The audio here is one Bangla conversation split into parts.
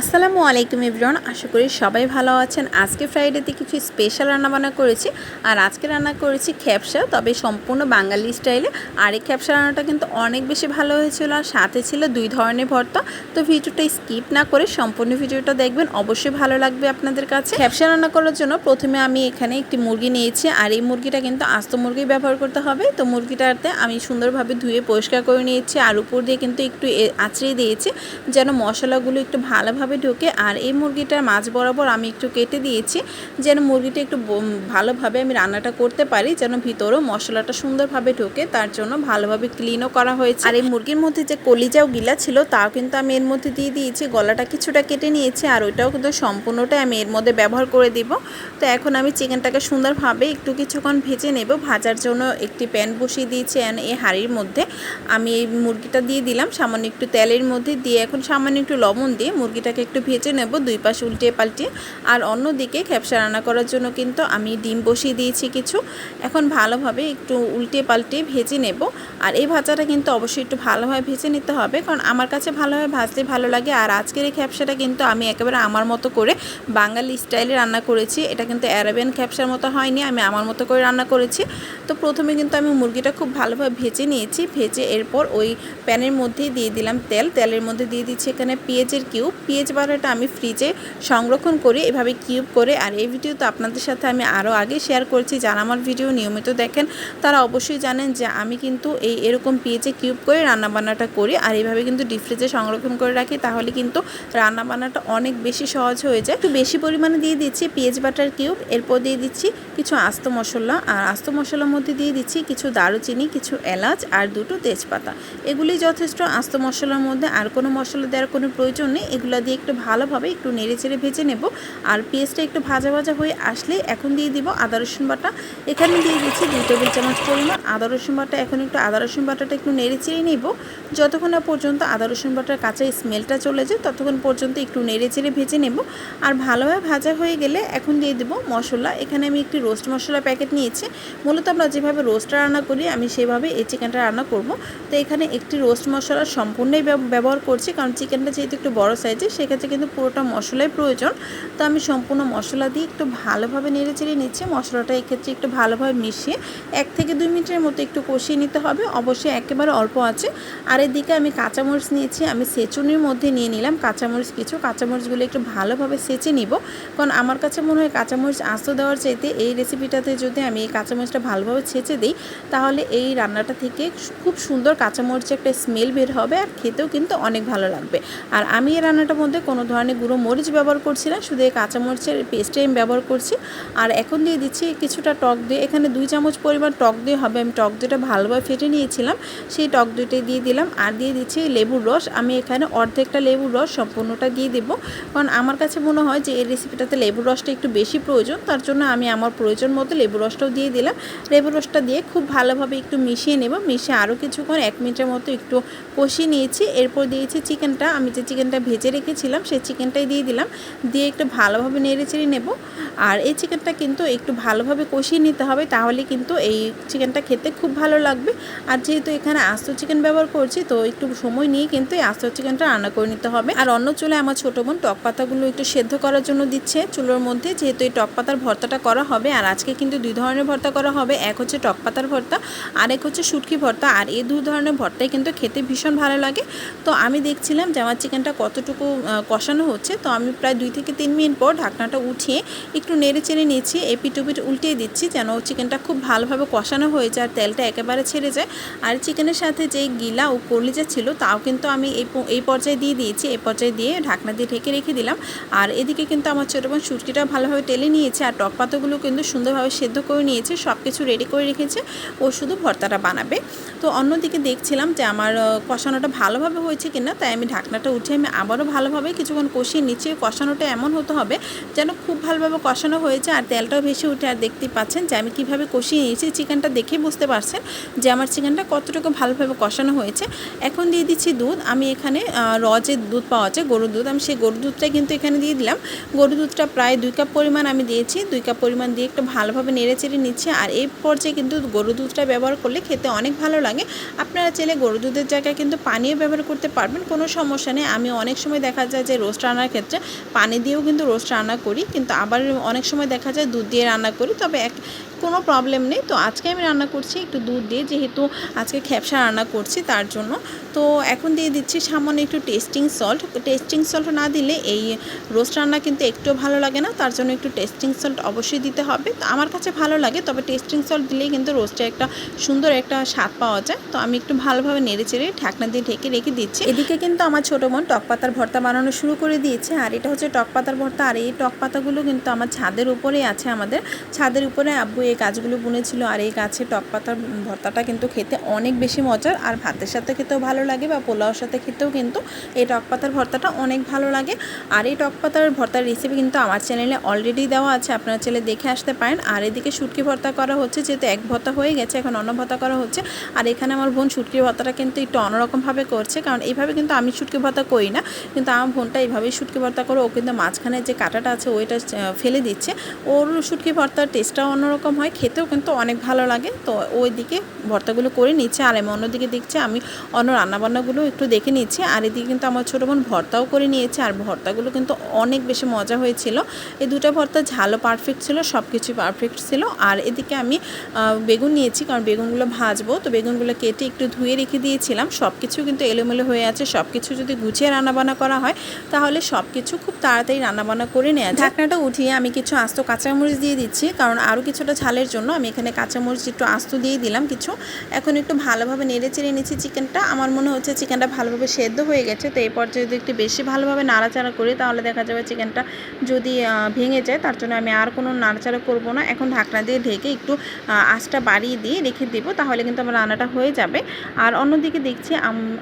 আসসালামু আলাইকুম ইবরন আশা করি সবাই ভালো আছেন। আজকে ফ্রাইডেতে কিছু স্পেশাল রান্নাবান্না করেছি আর আজকে রান্না করেছি খ্যাপসা তবে সম্পূর্ণ বাঙালি স্টাইলে। আর এই খ্যাপসা রান্নাটা কিন্তু অনেক বেশি ভালো হয়েছিল আর সাথে ছিল দুই ধরনের ভর্তা। তো ভিডিওটা স্কিপ না করে সম্পূর্ণ ভিডিওটা দেখবেন, অবশ্যই ভালো লাগবে আপনাদের কাছে। খ্যাপসা রান্না করার জন্য প্রথমে আমি এখানে একটি মুরগি নিয়েছি আর এই মুরগিটা কিন্তু আস্ত মুরগি ব্যবহার করতে হবে। তো মুরগিটাতে আমি সুন্দরভাবে ধুয়ে পরিষ্কার করে নিয়েছি আর উপর দিয়ে কিন্তু একটু আঁচড়িয়ে দিয়েছি যেন মশলাগুলো একটু ভালোভাবে ঢোকে আর এই মুরগিটার মাছ বরাবর আমি একটু কেটে দিয়েছি যেন মুরগিটা একটু ভালোভাবে আমি রান্নাটা করতে পারি, যেন ভিতরেও মশলাটা সুন্দরভাবে ঢোকে, তার জন্য ভালোভাবে ক্লিনও করা হয়েছে। আর এই মুরগির মধ্যে যে কলিজাও গিলা ছিল, তাও কিন্তু আমি এর মধ্যে দিয়ে দিয়েছি, গলাটা কিছুটা কেটে নিয়েছি আর ওইটাও কিন্তু সম্পূর্ণটাই আমি এর মধ্যে ব্যবহার করে দিব। তো এখন আমি চিকেনটাকে সুন্দরভাবে একটু কিছুক্ষণ ভেজে নেব, ভাজার জন্য একটি প্যান বসিয়ে দিয়েছি এই হাঁড়ির মধ্যে। আমি এই মুরগিটা দিয়ে দিলাম, সামান্য একটু তেলের মধ্যে দিয়ে এখন সামান্য একটু লবণ দিয়ে মুরগিটাকে একটু ভেজে নেব, দুই পাশ উল্টে পাল্টিয়ে। আর অন্যদিকে খ্যাপসা রান্না করার জন্য কিন্তু আমি ডিম বসিয়ে দিয়েছি কিছু। এখন ভালোভাবে একটু উল্টে পাল্টে ভেজে নেব। আর এই ভাজাটা কিন্তু অবশ্যই একটু ভালোভাবে ভেজে নিতে হবে, কারণ আমার কাছে ভালোভাবে ভাজলে ভালো লাগে। আর আজকের এই খ্যাপসাটা কিন্তু আমি একেবারে আমার মতো করে বাঙালি স্টাইলে রান্না করেছি। এটা কিন্তু অ্যারাবিয়ান খ্যাপসার মতো হয়নি, আমি আমার মতো করে রান্না করেছি। তো প্রথমে কিন্তু আমি মুরগিটা খুব ভালোভাবে ভেজে নিয়েছি। ভেজে এরপর ওই প্যানের মধ্যেই দিয়ে দিলাম তেল। তেলের মধ্যে দিয়ে দিচ্ছি এখানে পেঁয়াজের কিউব। পেঁয়াজ বাটাটা আমি ফ্রিজে সংরক্ষণ করি এভাবে কিউব করে, আর এই ভিডিও তো আপনাদের সাথে আমি আরও আগে শেয়ার করছি। যারা আমার ভিডিও নিয়মিত দেখেন, তারা অবশ্যই জানেন যে আমি কিন্তু এই এরকম পেঁয়াজে কিউব করে রান্নাবান্নাটা করি, আর এইভাবে কিন্তু ডিপ ফ্রিজে সংরক্ষণ করে রাখি, তাহলে কিন্তু রান্নাবান্নাটা অনেক বেশি সহজ হয়ে যায়। একটু বেশি পরিমাণে দিয়ে দিচ্ছি পেঁয়াজ বাটার কিউব এরপর দিয়ে দিচ্ছি কিছু আস্ত মশলা আর আস্ত মশলার মধ্যে দিয়ে দিচ্ছি কিছু দারুচিনি, কিছু এলাচ আর দুটো তেজপাতা। এগুলি যথেষ্ট আস্ত মশলার মধ্যে আর কোনো মশলা দেওয়ার কোনো প্রয়োজন নেই। এগুলো দিয়ে একটু ভালোভাবে একটু নেড়ে চেড়ে ভেজে নেব আর পেঁয়াজটা একটু ভাজা ভাজা হয়ে আসলে এখন দিয়ে দিব আদা, রসুন বাটা। এখানে দিয়ে দিচ্ছি দুই টেবিল চামচ পরিমাণ আদা, রসুন বাটা। এখন একটু আদা, রসুন বাটাটা একটু নেড়ে চেড়ে নেব। যতক্ষণ না পর্যন্ত আদা, রসুন বাটার কাঁচা স্মেলটা চলে যায়, ততক্ষণ পর্যন্ত একটু নেড়ে চেড়ে ভেজে নেব। আর ভালোভাবে ভাজা হয়ে গেলে এখন দিয়ে দেবো মশলা। এখানে আমি একটি রোস্ট মশলা প্যাকেট নিয়েছি। মূলত আমরা যেভাবে রোস্টটা রান্না করি, আমি সেভাবে এই চিকেনটা রান্না করব। তো এখানে একটি রোস্ট মশলা সম্পূর্ণই ব্যব- ব্যবহার করছি, কারণ চিকেনটা যেহেতু একটু বড় সাইজের সেক্ষেত্রে কিন্তু পুরোটা মশলাই প্রয়োজন। তো আমি সম্পূর্ণ মশলা দিয়ে একটু ভালোভাবে নেড়ে চেড়ে নিচ্ছি। মশলাটা এক্ষেত্রে একটু ভালোভাবে মিশিয়ে এক থেকে দুই মিনিটের মতো একটু কষিয়ে নিতে হবে। অবশ্যই একেবারে অল্প আছে। আর এদিকে আমি কাঁচামরিচ নিয়েছি। আমি সেচুনির মধ্যে নিয়ে নিলাম কাঁচামরিচ কিছু। কাঁচামরিচগুলো একটু ভালোভাবে সেচে নিব। কারণ আমার কাছে মনে হয় কাঁচামরিচ আস্ত দেওয়ার চাইতে এই রেসিপিটাতে যদি আমি এই কাঁচামরিচটা ভালোভাবে ছেঁচে দিই, তাহলে এই রান্নাটা থেকে খুব সুন্দর কাঁচামরিচের একটা স্মেল বের হবে আর খেতেও কিন্তু অনেক ভালো লাগবে। আর আমি এই রান্নাটার মধ্যে কোনো ধরনের গুঁড়ো মরিচ ব্যবহার করছি না, শুধু এই কাঁচামরিচের পেস্টে আমি ব্যবহার করছি। আর এখন দিয়ে দিচ্ছি কিছুটা টক দিয়ে এখানে দুই চামচ পরিমাণ টক দিয়ে হবে। আমি টক দইটা ভালোভাবে ফেটে নিয়েছিলাম, সেই টক দইটাই দিয়ে দিলাম আর দিয়ে দিচ্ছি লেবুর রস। আমি এখানে অর্ধেকটা লেবুর রস সম্পূর্ণটা দিয়ে দেবো। কারণ আমার কাছে মনে হয় যে এই রেসিপিটাতে লেবুর রসটা একটু বেশি প্রয়োজন, তার জন্য আমি আমার প্রয়োজন মতো লেবু রসটাও দিয়ে দিলাম। লেবু রসটা দিয়ে খুব ভালোভাবে একটু মিশিয়ে নেব। মিশিয়ে আরও কিছুক্ষণ এক মিনিটের মতো একটু কষিয়ে নিয়েছি। এরপর দিয়েছি চিকেনটা। আমি যে চিকেনটা ভেজে রেখেছিলাম, সেই চিকেনটাই দিয়ে দিলাম। দিয়ে একটু ভালোভাবে নেড়ে চেড়ে নেব। আর এই চিকেনটা কিন্তু একটু ভালোভাবে কষিয়ে নিতে হবে, তাহলে কিন্তু এই চিকেনটা খেতে খুব ভালো লাগবে। আর যেহেতু এখানে আস্ত চিকেন ব্যবহার করছি, তো একটু সময় নিয়ে কিন্তু এই আস্ত চিকেনটা রান্না করে নিতে হবে। আর অন্য চুলে আমার ছোটো বোন টক পাতাগুলো একটু সেদ্ধ করার জন্য দিচ্ছে। চুলোর মধ্যে যেহেতু এই টক পাতার ভর্তাটা করা হবে আর আজকে কিন্তু দুই ধরনের ভর্তা করা হবে। এক হচ্ছে টক পাতার ভর্তা আর এক হচ্ছে শুটকি ভর্তা, আর এই দু ধরনের ভর্তাই কিন্তু খেতে ভীষণ ভালো লাগে। তো আমি দেখছিলাম যে আমার চিকেনটা কতটুকু কষানো হচ্ছে। তো আমি প্রায় দুই থেকে তিন মিনিট পর ঢাকনাটা উঠিয়ে একটু নেড়ে চেড়ে নিচ্ছি এপিট উপিট উল্টিয়ে দিচ্ছি যেন চিকেনটা খুব ভালোভাবে কষানো হয়ে যায় আর তেলটা একেবারে ছেড়ে যায়। আর চিকেনের সাথে যে গিলা ও কলিজা ছিল তাও কিন্তু আমি এই এই পর্যায়ে দিয়ে দিয়েছি, এই পর্যায়ে দিয়ে ঢাকনা দিয়ে ঢেকে রেখে দিলাম। আর এদিকে কিন্তু আমার ছোটো বোন সুটকিটা ভালোভাবে টেলে নিয়েছে, আর টক পাতাগুলো কিন্তু সুন্দরভাবে সেদ্ধ করে নিয়েছে সব কিছু রেডি করে রেখেছে ও শুধু ভর্তাটা বানাবে। তো অন্যদিকে দেখছিলাম যে আমার কষানোটা ভালোভাবে হয়েছে কিনা তাই আমি ঢাকনাটা উঠে আমি আবারও ভালোভাবে কিছুক্ষণ কষিয়ে নিচ্ছি। কষানোটা এমন হতে হবে যেন খুব ভালোভাবে কষানো হয়েছে আর তেলটাও ভেসে উঠে আর দেখতেই পাচ্ছেন যে আমি কীভাবে কষিয়ে নিয়েছি। চিকেনটা দেখে বুঝতে পারছেন যে আমার চিকেনটা কতটুকু ভালোভাবে কষানো হয়েছে। এখন দিয়ে দিচ্ছি দুধ। আমি এখানে আহ, র যে দুধ পাওয়া যায় গরুর দুধ আমি সেই গরুর দুধটা কিন্তু এখানে দিয়ে দিলাম। গরুর দুধটা প্রায় দুই কাপ পরিমাণ আমি দিয়েছি। দুই কাপ পরিমাণ দিয়ে একটু ভালোভাবে নেড়ে চেড়ে নিচ্ছি। আর এই পর্যায়ে কিন্তু গরুর দুধটা ব্যবহার করলে খেতে অনেক ভালো লাগে। আপনারা চাইলে গরু দুধের জায়গায় কিন্তু পানিও ব্যবহার করতে পারবেন, কোনো সমস্যা নেই। আমি অনেক সময় দেখা যায় যে রোস্ট রান্নার ক্ষেত্রে পানি দিয়েও কিন্তু রোস্ট রান্না করি, কিন্তু আবার অনেক সময় দেখা যায় দুধ দিয়ে রান্না করি। তবে এক কোনো প্রবলেম নেই। তো আজকে আমি রান্না করছি একটু দুধ দিয়ে, যেহেতু আজকে খ্যাপসা রান্না করছি তার জন্য। তো এখন দিয়ে দিচ্ছি সামান্য একটু টেস্টিং সল্ট টেস্টিং সল্ট না দিলে এই রোস্ট রান্না কিন্তু একটু ভালো লাগে না। তার জন্য একটু টেস্টিং সল্ট অবশ্যই দিতে হবে। তো আমার কাছে ভালো লাগে, তবে টেস্টিং সল্ট দিলেই কিন্তু রোস্টে একটা সুন্দর একটা স্বাদ পাওয়া যায়। তো আমি একটু ভালোভাবে নেড়ে চেড়ে ঢাকনা দিয়ে ঢেকে রেখে দিচ্ছি। এদিকে কিন্তু আমার ছোটো বোন টক পাতার ভর্তা বানানো শুরু করে দিয়েছে। আর এটা হচ্ছে টক পাতার ভর্তা। আর এই টক পাতাগুলো কিন্তু আমার ছাদের উপরেই আছে। আমাদের ছাদের উপরে আব্বু এই গাছগুলো বুনেছিল আর এই গাছে টক পাতার ভর্তাটা কিন্তু খেতে অনেক বেশি মজার আর ভাতের সাথে খেতেও ভালো লাগে বা পোলাওর সাথে খেতেও কিন্তু এই টক পাতার ভর্তাটা অনেক ভালো লাগে। আর এই টক পাতার ভর্তার রেসিপি কিন্তু আমার চ্যানেলে অলরেডি দেওয়া আছে, আপনারা চ্যানেলে দেখে আসতে পারেন। আর এদিকে শুটকি ভর্তা করা হচ্ছে, যেহেতু এক ভর্তা হয়ে গেছে, এখন অন্য ভর্তা করা হচ্ছে। আর এখানে আমার বোন শুটকির ভর্তাটা কিন্তু একটু অন্যরকমভাবে করছে, কারণ এইভাবে কিন্তু আমি শুটকি ভর্তা করি না। কিন্তু আমার বোনটা এইভাবেই শুটকি ভর্তা করে, ও কিন্তু মাঝখানে যে কাঁটাটা আছে, ওইটা ফেলে দিচ্ছে। ওর শুটকি ভর্তার টেস্টটাও অন্যরকম হয়, খেতেও কিন্তু অনেক ভালো লাগে। তো ওই দিকে ভর্তাগুলো করে নিচ্ছে, আর আমি অন্যদিকে দেখছি, আমি অন্য রান্নাবান্নাগুলো একটু দেখে নিচ্ছি, আর এদিকে কিন্তু আমার ছোটো বোন ভর্তাও করে নিয়েছে, আর ভর্তাগুলো কিন্তু অনেক বেশি মজা হয়েছিল। এই দুটো ভর্তা ঝালও পারফেক্ট ছিল সব কিছুই পারফেক্ট ছিল। আর এদিকে আমি বেগুন নিয়েছি, কারণ বেগুনগুলো ভাজবো, তো বেগুনগুলো কেটে একটু ধুয়ে রেখে দিয়েছিলাম। সব কিছু কিন্তু এলোমেলো হয়ে আছে সব কিছু যদি গুছিয়ে রান্নাবান্না করা হয়, তাহলে সব কিছু খুব তাড়াতাড়ি রান্নাবান্না করে নেওয়া ঢাকনাটা উঠিয়ে আমি কিছু আস্ত কাঁচামরিচ দিয়ে দিচ্ছি, কারণ আরও কিছুটা ঝালের জন্য আমি এখানে কাঁচামরিচ একটু আস্ত দিয়ে দিলাম কিছু। এখন একটু ভালোভাবে নেড়ে চেড়ে নিচ্ছি চিকেনটা। আমার মনে হচ্ছে চিকেনটা ভালোভাবে সেদ্ধ হয়ে গেছে, তো এই পর্যায়ে যদি একটু বেশি ভালোভাবে নাড়াচাড়া করি তাহলে দেখা যাবে চিকেনটা যদি ভেঙে যায় তার জন্য আমি আর কোনো নাড়াচাড়া করব না। এখন ঢাকনা দিয়ে ঢেকে একটু আঁচটা বাড়িয়ে দিয়ে রেখে দিব, তাহলে কিন্তু আমার রান্নাটা হয়ে যাবে। আর অন্যদিকে দেখছি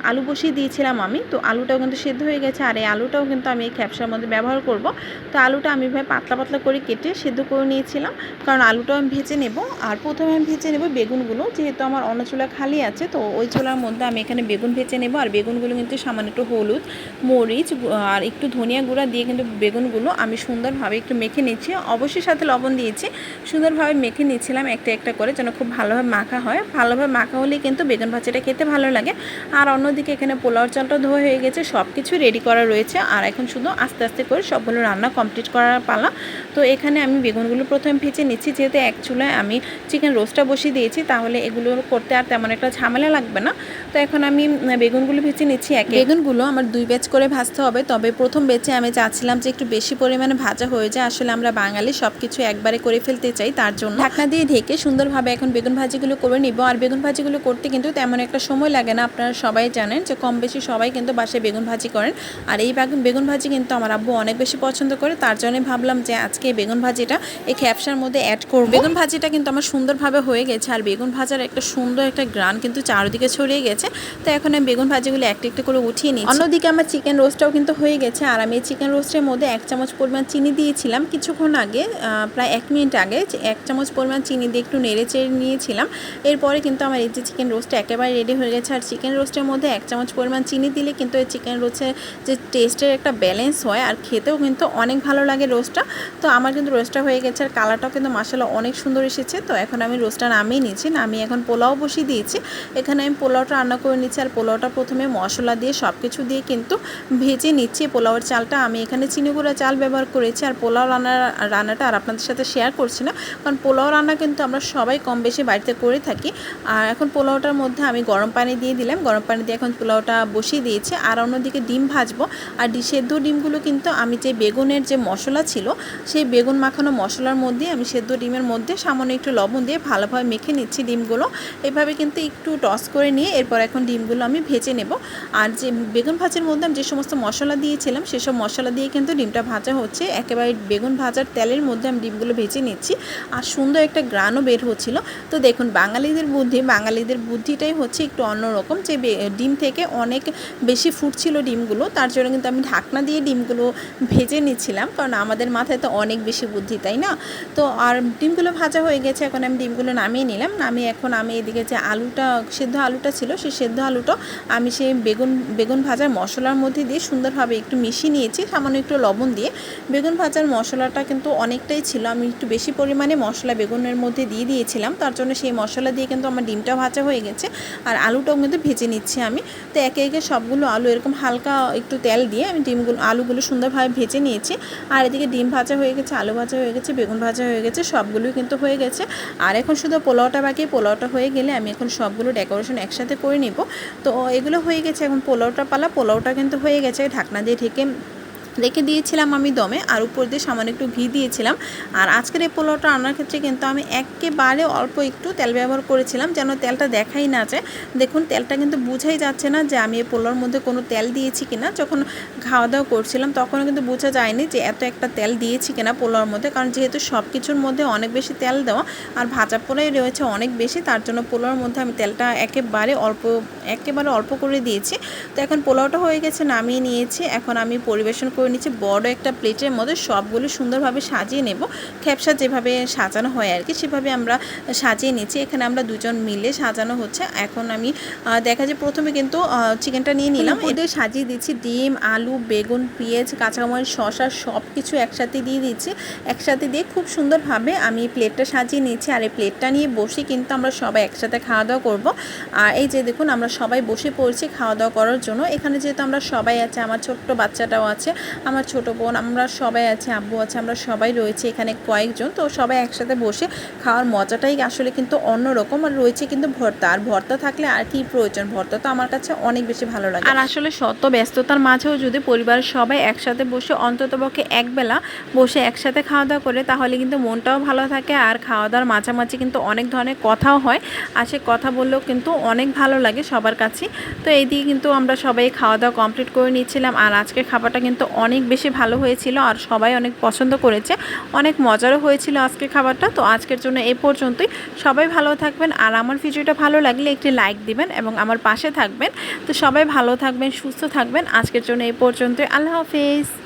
আলু বসিয়ে দিয়েছিলাম আমি, তো আলুটাও কিন্তু সেদ্ধ হয়ে গেছে আর এই আলুটাও কিন্তু আমি এই খ্যাপসার মধ্যে ব্যবহার করব। তো আলুটা আমি ভাই পাতলা পাতলা করে কেটে সেদ্ধ করে নিয়েছিলাম, কারণ আলুটাও আমি ভেজে নেব। আর প্রথমে আমি ভেজে নেব বেগুনগুলো। যেহেতু আমার অন্য চুলা খালি আছে, তো ওই চুলার মধ্যে আমি এখানে বেগুন ভেজে নেব। আর বেগুনগুলো কিন্তু সামান্য একটু হলুদ, মরিচ আর একটু ধনিয়া গুঁড়া দিয়ে কিন্তু বেগুনগুলো আমি সুন্দরভাবে একটু মেখে নিচ্ছি। অবশ্যই সাথে লবণ দিয়েছি। সুন্দরভাবে মেখে নিচ্ছিলাম একটা একটা করে যেন খুব ভালোভাবে মাখা হয়। ভালোভাবে মাখা হলেই কিন্তু বেগুন ভাজাটা খেতে ভালো লাগে। আর অন্যদিকে এখানে পোলাওর চালটা ধোয়া হয়ে গেছে। সব কিছু রেডি করা রয়েছে। আর এখন শুধু আস্তে আস্তে করে সবগুলো রান্না কমপ্লিট করার পালা। তো এখানে আমি বেগুনগুলো প্রথমে ভেজে নিচ্ছি। যেহেতু এক চুলায় আমি চিকেন রোস্টটা বসিয়ে দিয়েছি তাহলে এগুলো করতে আর তেমন একটা ঝামেলা লাগবে না। তো এখন আমি বেগুনগুলো ভেজে নিচ্ছি এক বেগুনগুলো আমার দুই ব্যাচ করে ভাজতে হবে তবে প্রথম বেচে আমি চাচ্ছিলাম যে একটু বেশি পরিমাণে ভাজা হয়ে যায়। আসলে আমরা বাঙালি সব কিছু একবারে করে ফেলতে চাই তার জন্য। ঢাকনা দিয়ে ঢেকে সুন্দরভাবে এখন বেগুন ভাজিগুলো করে নিব। আর বেগুন ভাজিগুলো করতে কিন্তু তেমন একটা সময় লাগে না আপনারা সবাই জানেন যে কম বেশি সবাই কিন্তু বাসায় বেগুন ভাজি করেন। আর এই বেগুন বেগুন ভাজি কিন্তু আমার আব্বু অনেক বেশি পছন্দ করে তার জন্য ভাবলাম যে আজকে এই বেগুন ভাজিটা এই খ্যাপসার মধ্যে অ্যাড করব। বেগুন ভাজিটা কিন্তু আমার সুন্দরভাবে হয়ে গেছে। আর বেগুন ভাজার একটা সুন্দর একটা গ্রান কিন্তু চারদিকে ছড়িয়ে গেছে। তো এখন আমি বেগুন ভাজিগুলো একটা একটা করে উঠিয়ে নিই অন্যদিকে আমার চিকেন রোস্টটাও কিন্তু হয়ে গেছে। আর আমি এই চিকেন রোস্টের মধ্যে এক চামচ পরিমাণ চিনি দিয়েছিলাম। কিছুক্ষণ আগে প্রায় এক মিনিট আগে এক চামচ পরিমাণ চিনি দিয়ে একটু নেড়ে চেড়ে নিয়েছিলাম। এরপরে কিন্তু আমার এই যে চিকেন রোস্টটা একেবারে রেডি হয়ে গেছে। আর চিকেন রোস্টের মধ্যে এক চামচ পরিমাণ চিনি দিলে কিন্তু এই চিকেন রোস্টের যে টেস্টের একটা ব্যালেন্স হয়। আর খেতেও কিন্তু অনেক ভালো লাগে রোস্টটা। তো আমার কিন্তু রোস্টটা হয়ে গেছে। আর কালারটাও কিন্তু মাসালা অনেক সুন্দর এসেছে। তো এখন আমি রোস্টটা নামিয়ে নিচ্ছি আমি এখন পোলাও বসিয়ে দিয়েছি। এখানে আমি পোলাওটা রান্না করে নিচ্ছি আর পোলাওটা প্রথমে মশলা দিয়ে সব কিছু দিয়ে কিন্তু ভেজে নিচ্ছি। পোলাওয়ের চালটা আমি এখানে চিনি গুঁড়া চাল ব্যবহার করেছি আর পোলাও রান্নার রান্নাটা আর আপনাদের সাথে শেয়ার করছি না। কারণ পোলাও রান্না কিন্তু আমরা সবাই কম বেশি বাড়িতে করে থাকি। আর এখন পোলাওটার মধ্যে আমি গরম পানি দিয়ে দিলাম। গরম পানি দিয়ে এখন পোলাওটা বসিয়ে দিয়েছি। আর অন্যদিকে ডিম ভাজবো। আর সেদ্ধ ডিমগুলো কিন্তু আমি যে বেগুনের যে মশলা ছিল, সেই বেগুন মাখানো মশলার মধ্যে আমি সেদ্ধ ডিমের মধ্যে সামান্য একটু লবণ দিয়ে ভালোভাবে মেখে নিচ্ছি ডিমগুলো। এভাবে কিন্তু একটু টস করে নিয়ে এরপর এখন ডিমগুলো আমি ভেজে নেব। আর যে বেগুন ভাজার মধ্যে আমি যে সমস্ত মশলা দিয়েছিলাম, সেসব মশলা দিয়ে কিন্তু ডিমটা ভাজা হচ্ছে। একেবারে বেগুন ভাজার তেলের মধ্যে আমি ডিমগুলো ভেজে নিচ্ছি। আর সুন্দর একটা গ্রানও বের হচ্ছিল। তো দেখুন, বাঙালিদের বুদ্ধি, বাঙালিদের বুদ্ধিটাই হচ্ছে একটু অন্যরকম। যে ডিম থেকে অনেক বেশি ফুটছিল ডিমগুলো, তার জন্য কিন্তু আমি ঢাকনা দিয়ে ডিমগুলো ভেজে নিচ্ছিলাম। কারণ আমাদের মাথায় তো অনেক বেশি বুদ্ধি, তাই না? তো আর ডিমগুলো ভাজা হয়ে গেছে, এখন আমি ডিমগুলো নামিয়ে নিলাম। নামিয়ে এখন আমি এদিকে যে আলুটা, সেদ্ধ আলুটা ছিল, সেই সেদ্ধ আলুটা আমি সেই বেগুন বেগুন ভাজার মশলার মধ্যে দিয়ে সুন্দরভাবে একটু মিশিয়ে নিয়েছি, সামান্য একটু লবণ দিয়ে। বেগুন ভাজার মশলাটা কিন্তু অনেকটাই ছিল, আমি একটু বেশি পরিমাণে মশলা বেগুনের মধ্যে দিয়ে দিয়েছিলাম, তার জন্য সেই মশলা দিয়ে কিন্তু আমার ডিমটা ভাজা হয়ে গেছে, আর আলুটাও কিন্তু ভেজে নিচ্ছি আমি। তো একে একে সবগুলো আলু, এরকম হালকা একটু তেল দিয়ে আমি ডিমগুলো, আলুগুলো সুন্দরভাবে ভেজে নিয়েছি, আর এদিকে ডিম ভাজা হয়ে গেছে, আলু ভাজা হয়ে গেছে, বেগুন ভাজা হয়ে গেছে, সবগুলোই কিন্তু হয়ে গেছে। আর এখন শুধু পোলাওটা বাকি, পোলাওটা হয়ে গেলে আমি এখন সবগুলো ডেকোরেশন একসাথে করে নিব। তো এগুলো হয়ে গেছে, এখন পোলাওটা পালা, পোলাওটা কিন্তু হয়ে গেছে, ঢাকনা দিয়ে ঢেকে রেখে দিয়েছিলাম আমি দমে, আর উপর দিয়ে সামান্য একটু ঘি দিয়েছিলাম। আর আজকের এই পোলাওটা রান্নার ক্ষেত্রে কিন্তু আমি একেবারে অল্প একটু তেল ব্যবহার করেছিলাম, যেন তেলটা দেখাই না যায়। দেখুন, তেলটা কিন্তু বুঝাই যাচ্ছে না যে আমি এই পোলাওর মধ্যে কোনো তেল দিয়েছি কিনা। যখন খাওয়া দাওয়া করছিলাম, তখনও কিন্তু বোঝা যায়নি যে এত একটা তেল দিয়েছি কিনা পোলাওর মধ্যে, কারণ যেহেতু সব কিছুর মধ্যে অনেক বেশি তেল দেওয়া, আর ভাজা পোলাই রয়েছে অনেক বেশি, তার জন্য পোলাওর মধ্যে আমি তেলটা একেবারে অল্প একেবারে অল্প করে দিয়েছি। তো এখন পোলাওটা হয়ে গেছে, নামিয়ে নিয়েছি। এখন আমি পরিবেশন করে নিচ্ছি। বড় একটা প্লেটের মধ্যে সবগুলো সুন্দরভাবে সাজিয়ে নেব। খ্যাপসা যেভাবে সাজানো হয় আর কি সেভাবে আমরা সাজিয়ে নিচ্ছি। এখানে আমরা দুজন মিলে সাজানো হচ্ছে। এখন আমি দেখা যায় প্রথমে কিন্তু চিকেনটা নিয়ে নিলাম। এটা সাজিয়ে দিচ্ছি ডিম আলু বেগুন পেঁয়াজ কাঁচামরিচ শসা সব কিছু একসাথে দিয়ে দিচ্ছি। একসাথে দিয়ে খুব সুন্দরভাবে আমি প্লেটটা সাজিয়ে নিয়েছি আর এই প্লেটটা নিয়ে বসে কিন্তু আমরা সবাই একসাথে খাওয়া দাওয়া করব। আর এই যে দেখুন আমরা সবাই বসে পড়ছি খাওয়া দাওয়া করার জন্য। এখানে যেহেতু আমরা সবাই আছে আমার ছোট্ট বাচ্চাটাও আছে আমার ছোট বোন, আমরা সবাই আছে, আব্বু আছে, আমরা সবাই রয়েছে এখানে কয়েকজন। তো সবাই একসাথে বসে খাওয়ার মজাটাই আসলে কিন্তু অন্যরকম আর রয়েছে কিন্তু ভর্তা। আর ভর্তা থাকলে আর কি প্রয়োজন? ভর্তা তো আমার কাছে অনেক বেশি ভালো লাগে। আর আসলে শত ব্যস্ততার মাঝেও যদি পরিবারের সবাই একসাথে বসে, অন্ততপক্ষে একবেলা বসে একসাথে খাওয়া দাওয়া করে, তাহলে কিন্তু মনটাও ভালো থাকে। আর খাওয়া দাওয়ার মাঝামাঝি কিন্তু অনেক ধরনের কথাও হয়। আর সে কথা বললেও কিন্তু অনেক ভালো লাগে সবার কাছে। তো এই দিয়ে কিন্তু আমরা সবাই খাওয়া দাওয়া কমপ্লিট করে নিয়েছিলাম আর আজকে খাবারটা কিন্তু অনেক বেশি ভালো হয়েছিল আর সবাই অনেক পছন্দ করেছে। অনেক মজারও হয়েছিল আজকের খাবারটা। তো আজকের জন্য এ পর্যন্তই। সবাই ভালো থাকবেন আর আমার ভিডিওটা ভালো লাগলে একটি লাইক দিবেন এবং আমার পাশে থাকবেন। তো সবাই ভালো থাকবেন, সুস্থ থাকবেন। আজকের জন্য এ পর্যন্তই। আল্লাহ হাফিজ।